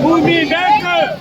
Fluminense!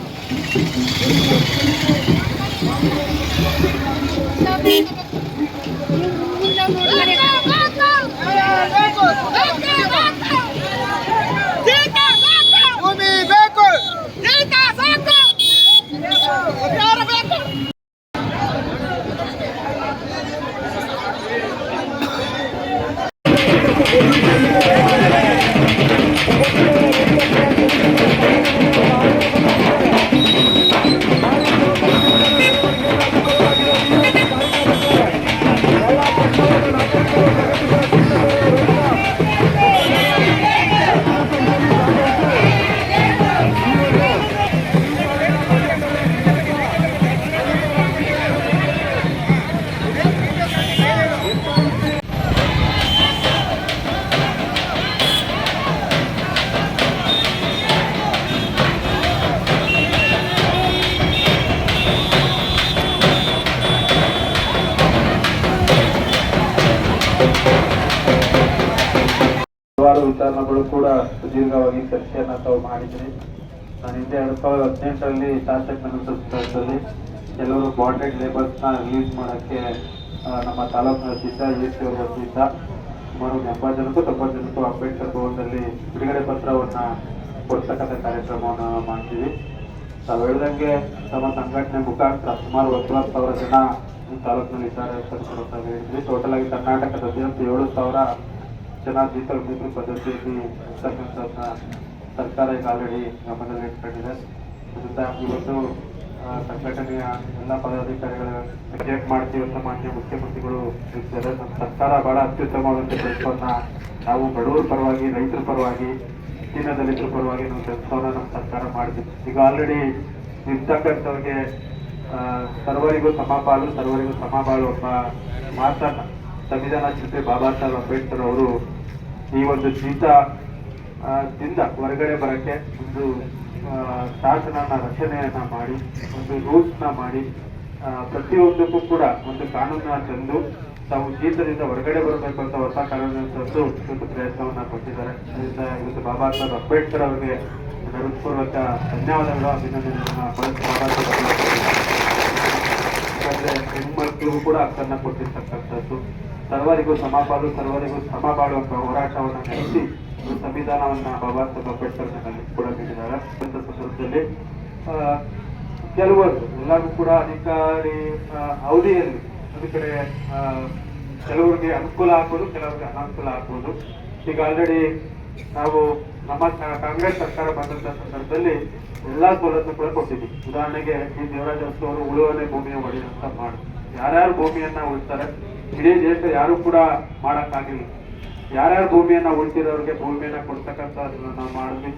ವಿಚಾರಗಳು ಕೂಡ ಸುದೀರ್ಘವಾಗಿ ಚರ್ಚೆಯನ್ನ ತಾವು ಮಾಡಿದ್ರಿ. ನಾನು ಹಿಂದೆ ಎರಡು ಸಾವಿರದ ಹದಿನೆಂಟರಲ್ಲಿ ಶಾಸಕನ ಪುಸ್ತಕದಲ್ಲಿ ಕೆಲವರು ಬಾಂಡೆಡ್ ಲೇಬರ್ಸ್ನ ರಿಲೀಸ್ ಮಾಡಕ್ಕೆ ನಮ್ಮ ತಾಲೂಕಿನ ಸಿದ್ಧ ಎಸ್ ಅವರು ಬಂದಿದ್ದ ಸುಮಾರು ಒಂದು ಎಂಬತ್ತು ಜನಕ್ಕೂ ತೊಂಬತ್ತು ಜನಕ್ಕೂ ಅಂಬೇಡ್ಕರ್ ಭವನದಲ್ಲಿ ಬಿಡುಗಡೆ ಪತ್ರವನ್ನ ಕೊಡ್ತಕ್ಕಂಥ ಕಾರ್ಯಕ್ರಮವನ್ನು ಮಾಡ್ತೀವಿ. ತಾವು ಹೇಳ್ದಂಗೆ ತಮ್ಮ ಸಂಘಟನೆ ಮುಖಾಂತರ ಸುಮಾರು ಒಂಬತ್ತು ಸಾವಿರ ಜನ ತಾಲೂಕಿನಲ್ಲಿ ಇದ್ದಾರೆ ಅಂತ ಹೇಳಿದ್ವಿ ಟೋಟಲ್ ಆಗಿ ಕರ್ನಾಟಕದಾದ್ಯಂತ ಏಳು ಸಾವಿರ ಜೀತ ವಿಮುಕ್ತಿ ಪದ್ಧತಿಯಲ್ಲಿ ಇರ್ತಕ್ಕಂಥದ್ದನ್ನ ಸರ್ಕಾರ ಈಗ ಆಲ್ರೆಡಿ ಗಮನದಲ್ಲಿ ಇಟ್ಕೊಂಡಿದೆ. ಇವತ್ತು ಸಂಘಟನೆಯ ಎಲ್ಲ ಪದಾಧಿಕಾರಿಗಳ ಬಜೆಟ್ ಮಾಡ್ತೀವಿ ಅಂತ ಮಾನ್ಯ ಮುಖ್ಯಮಂತ್ರಿಗಳು ತಿಳಿಸಿದ್ದಾರೆ. ನಮ್ಮ ಸರ್ಕಾರ ಬಹಳ ಅತ್ಯುತ್ತಮವಾದಂಥ ಕೆಲಸವನ್ನು ನಾವು ಬಡವರ ಪರವಾಗಿ, ರೈತರ ಪರವಾಗಿ ದೀನ ದಲಿತರ ಪರವಾಗಿ ನಾವು ಕೆಲಸವನ್ನು ನಮ್ಮ ಸರ್ಕಾರ ಮಾಡಿದೆ ಈಗ ಆಲ್ರೆಡಿ ಇರ್ತಕ್ಕಂಥವ್ರಿಗೆ ಸರ್ವರಿಗೂ ಸಮಪಾಲು ಸರ್ವರಿಗೂ ಸಮಬಾಳು ಒಬ್ಬ ಮಾತನ್ನ ಸಂವಿಧಾನ ಚಿಂತೆ ಬಾಬಾ ಸಾಹೇಬ್ ಅಂಬೇಡ್ಕರ್ ಅವರು ಈ ಒಂದು ದಿಂದ ಹೊರಗಡೆ ಬರಕ್ಕೆ ಒಂದು ಶಾಸನನ ರಚನೆಯನ್ನ ಮಾಡಿ, ಒಂದು ರೂಲ್ಸ್ನ ಮಾಡಿ ಪ್ರತಿಯೊಂದಕ್ಕೂ ಕೂಡ ಒಂದು ಕಾನೂನನ್ನ ತಂದು ತಾವು ಜೀತದಿಂದ ಹೊರಗಡೆ ಬರಬೇಕು ಅಂತ ಹೊಸ ಕಾನೂನನ್ನು ತಂದು ಇವತ್ತು ಪ್ರಯತ್ನವನ್ನ ಕೊಟ್ಟಿದ್ದಾರೆ. ಅದರಿಂದ ಇವತ್ತು ಬಾಬಾ ಸಾಹೇಬ್ ಅಂಬೇಡ್ಕರ್ ಅವರಿಗೆ ನನ್ನ ಹೃತ್ಪೂರ್ವಕ ಧನ್ಯವಾದಗಳು, ಅಭಿನಂದನೆಗಳನ್ನ ಬಳಸಿ ಬಾಬಾ ಸಾಹೇಬ್ ಹೆಣ್ಮಕ್ಳಿಗೂ ಕೂಡ ಹಕ್ಕನ್ನ ಕೊಟ್ಟಿರ್ತಕ್ಕಂಥದ್ದು. ಸರ್ವರಿಗೂ ಸಮಪಾಲು ಸರ್ವರಿಗೂ ಸಮ ಎಂಬ ಹೋರಾಟವನ್ನು ನಡೆಸಿ ಸಂವಿಧಾನವನ್ನ ಬಾಬಾ ಸಾಹೇಬ್ ಅಂಬೇಡ್ಕರ್ ಕೂಡ ನೀಡಿದ್ದಾರೆ ಸಂದರ್ಭದಲ್ಲಿ ಕೆಲವರು ಎಲ್ಲರಿಗೂ ಕೂಡ ಅಧಿಕಾರಿ ಅವಧಿಯಲ್ಲಿ ಒಂದು ಕಡೆ ಕೆಲವರಿಗೆ ಅನುಕೂಲ ಆಗ್ಬೋದು, ಕೆಲವರಿಗೆ ಅನಾನುಕೂಲ ಆಗ್ಬೋದು. ಈಗ ಆಲ್ರೆಡಿ ನಾವು ನಮ್ಮ ಕಾಂಗ್ರೆಸ್ ಸರ್ಕಾರ ಬಂದಂತ ಸಂದರ್ಭದಲ್ಲಿ ಎಲ್ಲಾ ಸವಲತ್ತು ಕೂಡ ಕೊಟ್ಟಿದ್ವಿ. ಉದಾಹರಣೆಗೆ ಈ ದೇವರಾಜ ಅವರು ಉಳುವನೆ ಭೂಮಿಯ ಒಡೆಯುವಂತ ಮಾಡಿ. ಯಾರ್ಯಾರು ಭೂಮಿಯನ್ನ ಉಳ್ತಾರೆ? ಇಡೀ ದೇಶ ಯಾರು ಕೂಡ ಮಾಡಕ್ಕಾಗಿಲ್ಲ. ಯಾರ್ಯಾರು ಭೂಮಿಯನ್ನ ಉಳಿಸಿರೋರಿಗೆ ಭೂಮಿಯನ್ನ ಕೊಡ್ತಕ್ಕಂಥ ನಾವು ಮಾಡಿದ್ವಿ.